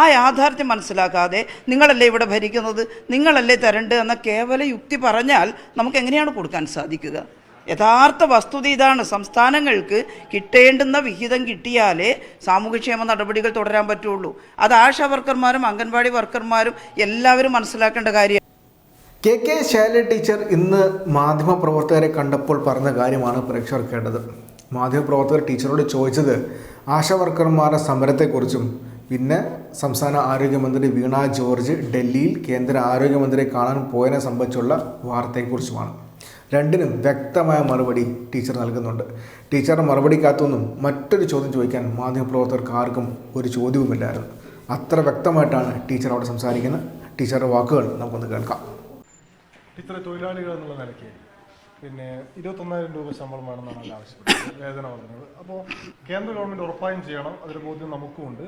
ആ യാഥാർത്ഥ്യം മനസ്സിലാക്കാതെ നിങ്ങളല്ലേ ഇവിടെ ഭരിക്കുന്നത്? നിങ്ങളല്ലേ തരണ്ട് എന്ന കേവല യുക്തി പറഞ്ഞാൽ നമുക്ക് എങ്ങനെയാണ് കൊടുക്കാൻ സാധിക്കുക? യഥാർത്ഥ വസ്തുത ഇതാണ്. സംസ്ഥാനങ്ങൾക്ക് കിട്ടേണ്ടുന്ന വിഹിതം കിട്ടിയാലേ സാമൂഹ്യക്ഷേമ നടപടികൾ തുടരാൻ പറ്റുള്ളൂ. അത് ആശാ വർക്കർമാരും അംഗൻവാടി വർക്കർമാരും എല്ലാവരും മനസ്സിലാക്കേണ്ട കാര്യം കെ കെ ശൈല ടീച്ചർ ഇന്ന് മാധ്യമപ്രവർത്തകരെ കണ്ടപ്പോൾ പറഞ്ഞ കാര്യമാണ് പ്രേക്ഷകർ കേട്ടത് മാധ്യമപ്രവർത്തകർ ടീച്ചറോട് ചോദിച്ചത് ആശാ വർക്കർമാരുടെ സമരത്തെക്കുറിച്ചും പിന്നെ സംസ്ഥാന ആരോഗ്യമന്ത്രി വീണ ജോർജ് ഡൽഹിയിൽ കേന്ദ്ര ആരോഗ്യമന്ത്രിയെ കാണാൻ പോയതിനെ സംബന്ധിച്ചുള്ള വാർത്തയെക്കുറിച്ചുമാണ്. രണ്ടിനും വ്യക്തമായ മറുപടി ടീച്ചർ നൽകുന്നുണ്ട്. ടീച്ചറുടെ മറുപടിക്കകത്തൊന്നും മറ്റൊരു ചോദ്യം ചോദിക്കാൻ മാധ്യമപ്രവർത്തകർക്ക് ആർക്കും ഒരു ചോദ്യവുമില്ലായിരുന്നു. അത്ര വ്യക്തമായിട്ടാണ് ടീച്ചർ അവിടെ സംസാരിക്കുന്നത്. ടീച്ചറുടെ വാക്കുകൾ നമുക്കൊന്ന് കേൾക്കാം. ഇത്ര തൊഴിലാളികൾ എന്നുള്ള നിലയ്ക്ക് പിന്നെ ഇരുപത്തൊന്നായിരം രൂപ ശമ്പളം വേണമെന്നാണ് അവർ ആവശ്യപ്പെട്ടത് വേതന അപ്പോൾ കേന്ദ്ര ഗവൺമെന്റ് ഉറപ്പായും ചെയ്യണം. അതൊരു ബോധ്യം നമുക്കുമുണ്ട്.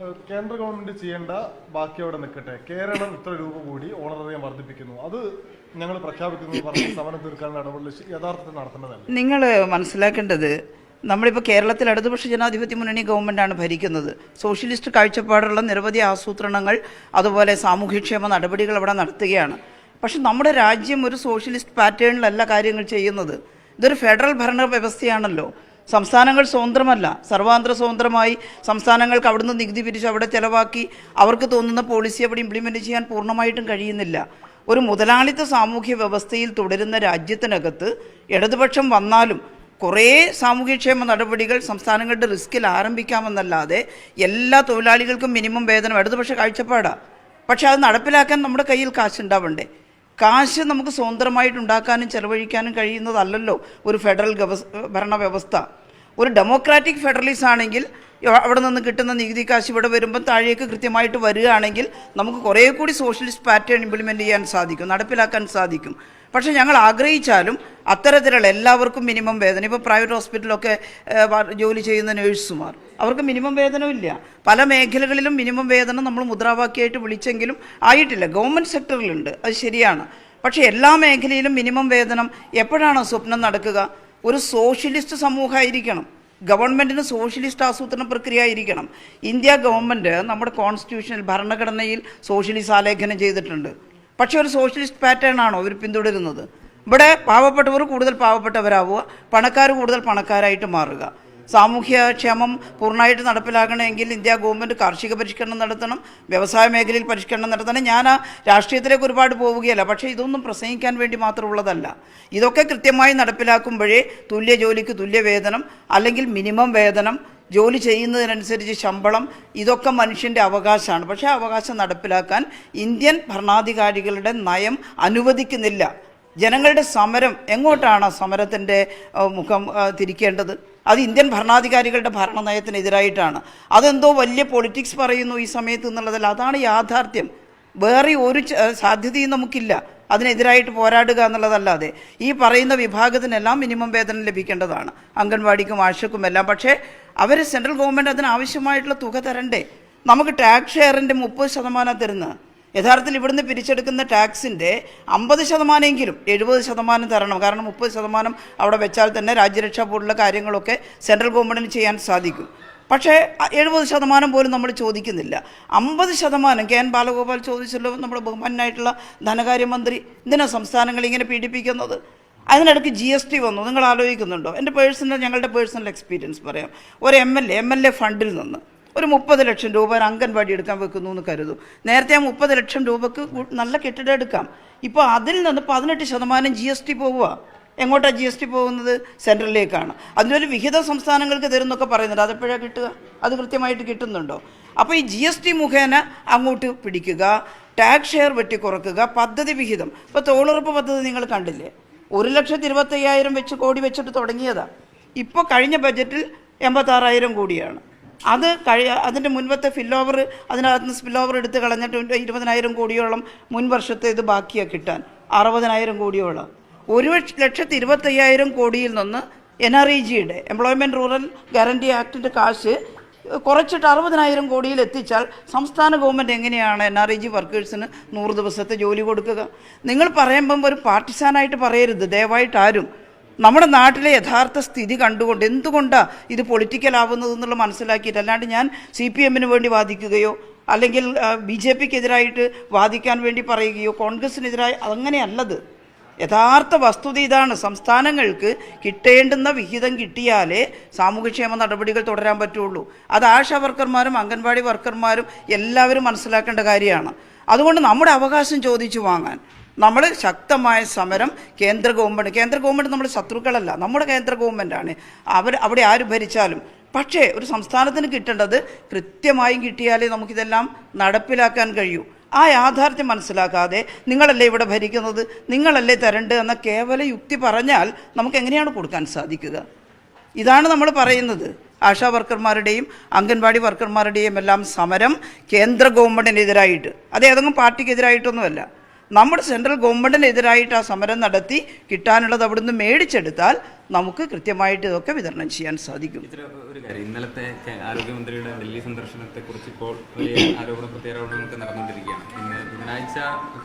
കേന്ദ്ര ഗവൺമെന്റ് ചെയ്യേണ്ട ബാക്കി അവിടെ നിൽക്കട്ടെ. കേരളം ഇത്ര രൂപ കൂടി ഓണറേറിയം വർദ്ധിപ്പിക്കുന്നു. അത് ഞങ്ങൾ പ്രഖ്യാപിക്കുന്നു പറഞ്ഞ് സമരം തീർക്കാൻ നടപടി യഥാർത്ഥത്തിൽ നടത്തേണ്ടതല്ല നിങ്ങൾ മനസ്സിലാക്കേണ്ടത് നമ്മളിപ്പോൾ കേരളത്തിൽ ഇടതുപക്ഷ ജനാധിപത്യ മുന്നണി ഗവൺമെന്റാണ് ഭരിക്കുന്നത്. സോഷ്യലിസ്റ്റ് കാഴ്ചപ്പാടുള്ള നിരവധി ആസൂത്രണങ്ങൾ അതുപോലെ സാമൂഹ്യക്ഷേമ നടപടികൾ അവിടെ നടത്തുകയാണ്. പക്ഷെ നമ്മുടെ രാജ്യം ഒരു സോഷ്യലിസ്റ്റ് പാറ്റേണിലല്ല കാര്യങ്ങൾ ചെയ്യുന്നത്. ഇതൊരു ഫെഡറൽ ഭരണ വ്യവസ്ഥയാണല്ലോ സംസ്ഥാനങ്ങൾ സ്വതന്ത്രമല്ല. സർവാന്തര സ്വതന്ത്രമായി സംസ്ഥാനങ്ങൾക്ക് അവിടുന്ന് നികുതി പിരിച്ച് അവിടെ ചിലവാക്കി അവർക്ക് തോന്നുന്ന പോളിസി അവിടെ ഇംപ്ലിമെന്റ് ചെയ്യാൻ പൂർണമായിട്ടും കഴിയുന്നില്ല. ഒരു മുതലാളിത്ത സാമൂഹ്യ വ്യവസ്ഥയിൽ തുടരുന്ന രാജ്യത്തിനകത്ത് ഇടതുപക്ഷം വന്നാലും കുറേ സാമൂഹ്യക്ഷേമ നടപടികൾ സംസ്ഥാനങ്ങളുടെ റിസ്കിൽ ആരംഭിക്കാമെന്നല്ലാതെ എല്ലാ തൊഴിലാളികൾക്കും മിനിമം വേതനം ഇടതുപക്ഷ കാഴ്ചപ്പാടാണ് പക്ഷേ അത് നടപ്പിലാക്കാൻ നമ്മുടെ കയ്യിൽ കാശുണ്ടാവണ്ടേ? കാശ് നമുക്ക് സ്വതന്ത്രമായിട്ട് ഉണ്ടാക്കാനും ചെലവഴിക്കാനും കഴിയുന്നതല്ലല്ലോ ഒരു ഫെഡറൽ ഭരണവ്യവസ്ഥ. ഒരു ഡെമോക്രാറ്റിക് ഫെഡറലിസം ആണെങ്കിൽ അവിടെ നിന്ന് കിട്ടുന്ന നികുതി കാശ് ഇവിടെ വരുമ്പം താഴേക്ക് കൃത്യമായിട്ട് വരികയാണെങ്കിൽ നമുക്ക് കുറേ കൂടി സോഷ്യലിസ്റ്റ് പാറ്റേൺ ഇംപ്ലിമെന്റ് ചെയ്യാൻ സാധിക്കും നടപ്പിലാക്കാൻ സാധിക്കും. പക്ഷേ ഞങ്ങൾ ആഗ്രഹിച്ചാലും അത്തരത്തിലുള്ള എല്ലാവർക്കും മിനിമം വേതനം ഇപ്പോൾ പ്രൈവറ്റ് ഹോസ്പിറ്റലൊക്കെ ജോലി ചെയ്യുന്ന നേഴ്സുമാർ. അവർക്ക് മിനിമം വേതനമില്ല പല മേഖലകളിലും മിനിമം വേതനം നമ്മൾ മുദ്രാവാക്യമായിട്ട് വിളിച്ചെങ്കിലും ആയിട്ടില്ല. ഗവൺമെന്റ് സെക്ടറിലുണ്ട്. അത് ശരിയാണ്. പക്ഷേ എല്ലാ മേഖലയിലും മിനിമം വേതനം എപ്പോഴാണോ സ്വപ്നം നടക്കുക? ഒരു സോഷ്യലിസ്റ്റ് സമൂഹമായിരിക്കണം. ഗവൺമെന്റിന് സോഷ്യലിസ്റ്റ് ആസൂത്രണ പ്രക്രിയ ആയിരിക്കണം. ഇന്ത്യ ഗവൺമെന്റ് നമ്മുടെ കോൺസ്റ്റിറ്റ്യൂഷനിൽ ഭരണഘടനയിൽ സോഷ്യലിസ്റ്റ് ആലേഖനം ചെയ്തിട്ടുണ്ട്. പക്ഷേ ഒരു സോഷ്യലിസ്റ്റ് പാറ്റേൺ ആണോ അവർ പിന്തുടരുന്നത്? ഇവിടെ പാവപ്പെട്ടവർ കൂടുതൽ പാവപ്പെട്ടവരാവുക പണക്കാർ കൂടുതൽ പണക്കാരായിട്ട് മാറുക. സാമൂഹ്യക്ഷേമം പൂർണമായിട്ട് നടപ്പിലാക്കണമെങ്കിൽ ഇന്ത്യ ഗവൺമെന്റ് കാർഷിക പരിഷ്കരണം നടത്തണം വ്യവസായ മേഖലയിൽ പരിഷ്കരണം നടത്തണം. ഞാൻ ആ രാഷ്ട്രീയത്തിലേക്ക് ഒരുപാട് പോവുകയല്ല പക്ഷേ ഇതൊന്നും പ്രസംഗിക്കാൻ വേണ്ടി മാത്രമുള്ളതല്ല. ഇതൊക്കെ കൃത്യമായി നടപ്പിലാക്കുമ്പോഴേ തുല്യ ജോലിക്ക് തുല്യ വേതനം അല്ലെങ്കിൽ മിനിമം വേതനം ജോലി ചെയ്യുന്നതിനനുസരിച്ച് ശമ്പളം ഇതൊക്കെ മനുഷ്യന്റെ അവകാശമാണ്. പക്ഷേ അവകാശം നടപ്പിലാക്കാൻ ഇന്ത്യൻ ഭരണാധികാരികളുടെ നയം അനുവദിക്കുന്നില്ല. ജനങ്ങളുടെ സമരം എങ്ങോട്ടാണ് സമരത്തിന്റെ മുഖം തിരിക്കേണ്ടത്? അത് ഇന്ത്യൻ ഭരണാധികാരികളുടെ ഭരണനയത്തിനെതിരായിട്ടാണ്. അതെന്തോ വലിയ പൊളിറ്റിക്സ് പറയുന്നു ഈ സമയത്ത് എന്നുള്ളതല്ല. അതാണ് യാഥാർത്ഥ്യം. വേറെ ഒരു സാധ്യതയും നമുക്കില്ല. അതിനെതിരായിട്ട് പോരാടുക എന്നുള്ളതല്ലാതെ. ഈ പറയുന്ന വിഭാഗത്തിനെല്ലാം മിനിമം വേതനം ലഭിക്കേണ്ടതാണ്. അംഗൻവാടിക്കും ആശക്കും എല്ലാം. പക്ഷേ അവർ സെൻട്രൽ ഗവൺമെന്റ് അതിനാവശ്യമായിട്ടുള്ള തുക തരണ്ടേ? നമുക്ക് ടാക്സ് ഷെയറിന്റെ മുപ്പത് ശതമാനം തരുന്നത് യഥാർത്ഥത്തിൽ ഇവിടുന്ന് പിരിച്ചെടുക്കുന്ന ടാക്സിന്റെ അമ്പത് ശതമാനമെങ്കിലും എഴുപത് ശതമാനം തരണം. കാരണം മുപ്പത് ശതമാനം അവിടെ വെച്ചാൽ തന്നെ രാജ്യരക്ഷാ ബോർഡിലെ കാര്യങ്ങളൊക്കെ സെൻട്രൽ ഗവൺമെന്റിന് ചെയ്യാൻ സാധിക്കും. പക്ഷേ എഴുപത് ശതമാനം പോലും നമ്മൾ ചോദിക്കുന്നില്ല. അമ്പത് ശതമാനം കെ എൻ ബാലഗോപാൽ ചോദിച്ചല്ലോ നമ്മുടെ ബഹുമാനായിട്ടുള്ള ധനകാര്യമന്ത്രി എന്തിനാ സംസ്ഥാനങ്ങൾ ഇങ്ങനെ പീഡിപ്പിക്കുന്നത്? അതിനിടയ്ക്ക് ജി എസ് ടി വന്നു. നിങ്ങൾ ആലോചിക്കുന്നുണ്ടോ? എന്റെ പേഴ്സണൽ ഞങ്ങളുടെ പേഴ്സണൽ എക്സ്പീരിയൻസ് പറയാം. ഒരു M L A M L A ഫണ്ടിൽ നിന്ന് ഒരു മുപ്പത് ലക്ഷം രൂപ ഒരു അംഗൻവാടി എടുക്കാൻ വെക്കുന്നു എന്ന് കരുതും. നേരത്തെ ആ മുപ്പത് ലക്ഷം രൂപക്ക് നല്ല കെട്ടിടം എടുക്കാം. ഇപ്പോൾ അതിൽ നിന്ന് പതിനെട്ട് ശതമാനം ജി എസ് ടി പോവുക എങ്ങോട്ടാണ് ജി എസ് ടി പോകുന്നത്? സെൻട്രലിലേക്കാണ്. അതിനൊരു വിഹിത സംസ്ഥാനങ്ങൾക്ക് തരുന്നൊക്കെ പറയുന്നുണ്ട്. അതെപ്പോഴാണ് കിട്ടുക? അത് കൃത്യമായിട്ട് കിട്ടുന്നുണ്ടോ? അപ്പോൾ ഈ ജി എസ് ടി മുഖേന അങ്ങോട്ട് പിടിക്കുക ടാക്സ് ഷെയർ വെട്ടിക്കുറക്കുക പദ്ധതി വിഹിതം. ഇപ്പോൾ തൊഴിലുറപ്പ് പദ്ധതി നിങ്ങൾ കണ്ടില്ലേ? ഒരു ലക്ഷത്തി ഇരുപത്തയ്യായിരം വെച്ച് കോടി വെച്ചിട്ട് തുടങ്ങിയതാണ് ഇപ്പോൾ കഴിഞ്ഞ ബജറ്റിൽ എൺപത്താറായിരം കോടിയാണ്. അത് കഴിയ അതിന്റെ മുൻപത്തെ ഫില്ലോവർ അതിനകത്ത് നിന്ന് സ്പില്ലോവർ എടുത്ത് കളഞ്ഞിട്ട് ഇരുപതിനായിരം കോടിയോളം മുൻ വർഷത്തെ ഇത് ബാക്കിയാണ് കിട്ടാൻ. അറുപതിനായിരം കോടിയോളം. ഒരു ലക്ഷ- ലക്ഷത്തി ഇരുപത്തയ്യായിരം കോടിയിൽ നിന്ന് എൻ ആർ ഇ ജിയുടെ എംപ്ലോയ്മെന്റ് റൂറൽ ഗ്യാരണ്ടി ആക്ടിന്റെ കാശ് കുറച്ചിട്ട് അറുപതിനായിരം കോടിയിൽ എത്തിച്ചാൽ സംസ്ഥാന ഗവൺമെന്റ് എങ്ങനെയാണ് എൻ ആർ ഐ ജി വർക്കേഴ്സിന് നൂറ് ദിവസത്തെ ജോലി കൊടുക്കുക? നിങ്ങൾ പറയുമ്പം ഒരു പാർട്ടിസാനായിട്ട് പറയരുത്. ദയവായിട്ട് ആരും. നമ്മുടെ നാട്ടിലെ യഥാർത്ഥ സ്ഥിതി കണ്ടുകൊണ്ട് എന്തുകൊണ്ടാണ് ഇത് എന്നുള്ള മനസ്സിലാക്കിയിട്ട് അല്ലാണ്ട് ഞാൻ സി പി എമ്മിന് വേണ്ടി വാദിക്കുകയോ അല്ലെങ്കിൽ ബി ജെ പിക്കെതിരായിട്ട് വാദിക്കാൻ വേണ്ടി പറയുകയോ കോൺഗ്രസിനെതിരായി അങ്ങനെയല്ലത്. യഥാർത്ഥ വസ്തുത ഇതാണ്. സംസ്ഥാനങ്ങൾക്ക് കിട്ടേണ്ടുന്ന വിഹിതം കിട്ടിയാലേ സാമൂഹ്യക്ഷേമ നടപടികൾ തുടരാൻ പറ്റുള്ളൂ. അത് ആശാ വർക്കർമാരും അംഗൻവാടി വർക്കർമാരും എല്ലാവരും മനസ്സിലാക്കേണ്ട കാര്യമാണ്. അതുകൊണ്ട് നമ്മുടെ അവകാശം ചോദിച്ചു വാങ്ങാൻ നമ്മൾ ശക്തമായ സമരം കേന്ദ്ര ഗവൺമെന്റ് കേന്ദ്ര ഗവൺമെന്റ് നമ്മുടെ ശത്രുക്കളല്ല. നമ്മുടെ കേന്ദ്ര ഗവൺമെന്റാണ് അവർ അവിടെ ആര് ഭരിച്ചാലും. പക്ഷേ ഒരു സംസ്ഥാനത്തിന് കിട്ടേണ്ടത് കൃത്യമായും കിട്ടിയാലേ നമുക്കിതെല്ലാം നടപ്പിലാക്കാൻ കഴിയൂ. ആ യാഥാർത്ഥ്യം മനസ്സിലാക്കാതെ നിങ്ങളല്ലേ ഇവിടെ ഭരിക്കുന്നത് നിങ്ങളല്ലേ തരണ്ട് എന്ന കേവല യുക്തി പറഞ്ഞാൽ നമുക്ക് എങ്ങനെയാണ് കൊടുക്കാൻ സാധിക്കുക? ഇതാണ് നമ്മൾ പറയുന്നത്. ആശാ വർക്കർമാരുടെയും അംഗൻവാടി വർക്കർമാരുടെയും എല്ലാം സമരം കേന്ദ്ര ഗവൺമെന്റിനെതിരായിട്ട് അത് ഏതെങ്കിലും പാർട്ടിക്കെതിരായിട്ടൊന്നുമല്ല. നമ്മുടെ സെൻട്രൽ ഗവൺമെന്റിനെതിരായിട്ട് ആ സമരം നടത്തി കിട്ടാനുള്ളത് അവിടുന്ന് മേടിച്ചെടുത്താൽ നമുക്ക് കൃത്യമായിട്ട് ഇതൊക്കെ വിതരണം ചെയ്യാൻ സാധിക്കും. ഇത്ര ഒരു കാര്യം. ഇന്നലത്തെ ആരോഗ്യമന്ത്രിയുടെ ഡൽഹി സന്ദർശനത്തെ കുറിച്ച് ഇപ്പോൾ ആരോപണ പ്രത്യാരോപണങ്ങളൊക്കെ നടന്നുകൊണ്ടിരിക്കുകയാണ്. പിന്നെ ബുധനാഴ്ച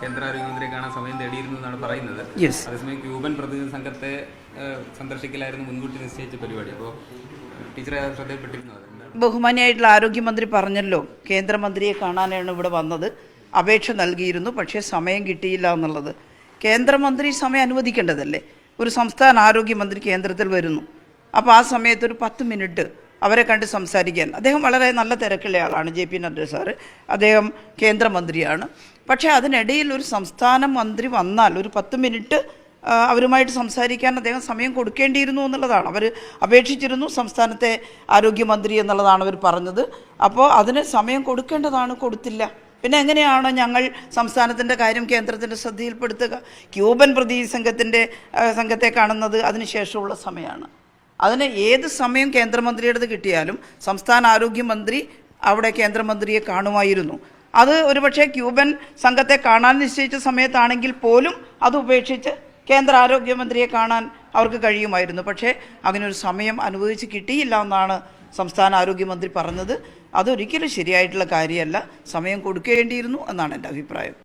കേന്ദ്ര ആരോഗ്യമന്ത്രിയെ കാണാൻ സമയം തേടിയിരുന്നു എന്നാണ് പറയുന്നത്. അതേസമയം ക്യൂബൻ പ്രതിനിധി സംഘത്തെ സന്ദർശിക്കലായിരുന്നു മുൻകൂട്ടി നിശ്ചയിച്ച പരിപാടി. അപ്പോൾ ടീച്ചറെ ശ്രദ്ധയിൽപ്പെട്ടിരുന്നത് ശ്രദ്ധയിൽപ്പെട്ടിരുന്നു. ബഹുമാനിയായിട്ടുള്ള ആരോഗ്യമന്ത്രി പറഞ്ഞല്ലോ കേന്ദ്രമന്ത്രിയെ കാണാനാണ് ഇവിടെ വന്നത്. അപേക്ഷ നൽകിയിരുന്നു പക്ഷേ സമയം കിട്ടിയില്ല എന്നുള്ളത്. കേന്ദ്രമന്ത്രി സമയം അനുവദിക്കേണ്ടതല്ലേ? ഒരു സംസ്ഥാന ആരോഗ്യമന്ത്രി കേന്ദ്രത്തിൽ വരുന്നു. അപ്പോൾ ആ സമയത്ത് ഒരു പത്ത് മിനിറ്റ് അവരെ കണ്ട് സംസാരിക്കാൻ. അദ്ദേഹം വളരെ നല്ല തിരക്കുള്ള ആളാണ് ജെ പി നദ്ദ സാറ്. അദ്ദേഹം കേന്ദ്രമന്ത്രിയാണ്. പക്ഷേ അതിനിടയിൽ ഒരു സംസ്ഥാന മന്ത്രി വന്നാൽ ഒരു പത്ത് മിനിറ്റ് അവരുമായിട്ട് സംസാരിക്കാൻ അദ്ദേഹം സമയം കൊടുക്കേണ്ടിയിരുന്നു എന്നുള്ളതാണ്. അവർ അപേക്ഷിച്ചിരുന്നു സംസ്ഥാനത്തെ ആരോഗ്യമന്ത്രി എന്നുള്ളതാണ് അവർ പറഞ്ഞത്. അപ്പോൾ അതിന് സമയം കൊടുക്കേണ്ടതാണ് കൊടുത്തില്ല. പിന്നെ എങ്ങനെയാണ് ഞങ്ങൾ സംസ്ഥാനത്തിന്റെ കാര്യം കേന്ദ്രത്തിന്റെ ശ്രദ്ധയിൽപ്പെടുത്തുക. ക്യൂബൻ പ്രതിനിധി സംഘത്തിന്റെ ആ, സംഘത്തെ കാണുന്നത് അതിനുശേഷമുള്ള സമയമാണ്. അതിന് ഏത് സമയം കേന്ദ്രമന്ത്രിയുടേത് കിട്ടിയാലും സംസ്ഥാന ആരോഗ്യമന്ത്രി അവിടെ കേന്ദ്രമന്ത്രിയെ കാണുമായിരുന്നു. അത് ഒരുപക്ഷെ ക്യൂബൻ സംഘത്തെ കാണാൻ നിശ്ചയിച്ച സമയത്താണെങ്കിൽ പോലും അത് ഉപേക്ഷിച്ച് കേന്ദ്ര ആരോഗ്യമന്ത്രിയെ കാണാൻ അവർക്ക് കഴിയുമായിരുന്നു. പക്ഷേ അതിനൊരു സമയം അനുവദിച്ച് കിട്ടിയില്ല എന്നാണ് സംസ്ഥാന ആരോഗ്യമന്ത്രി പറഞ്ഞത് അതൊരിക്കലും ശരിയായിട്ടുള്ള കാര്യമല്ല. സമയം കൊടുക്കേണ്ടിയിരുന്നു എന്നാണ് എന്റെ അഭിപ്രായം.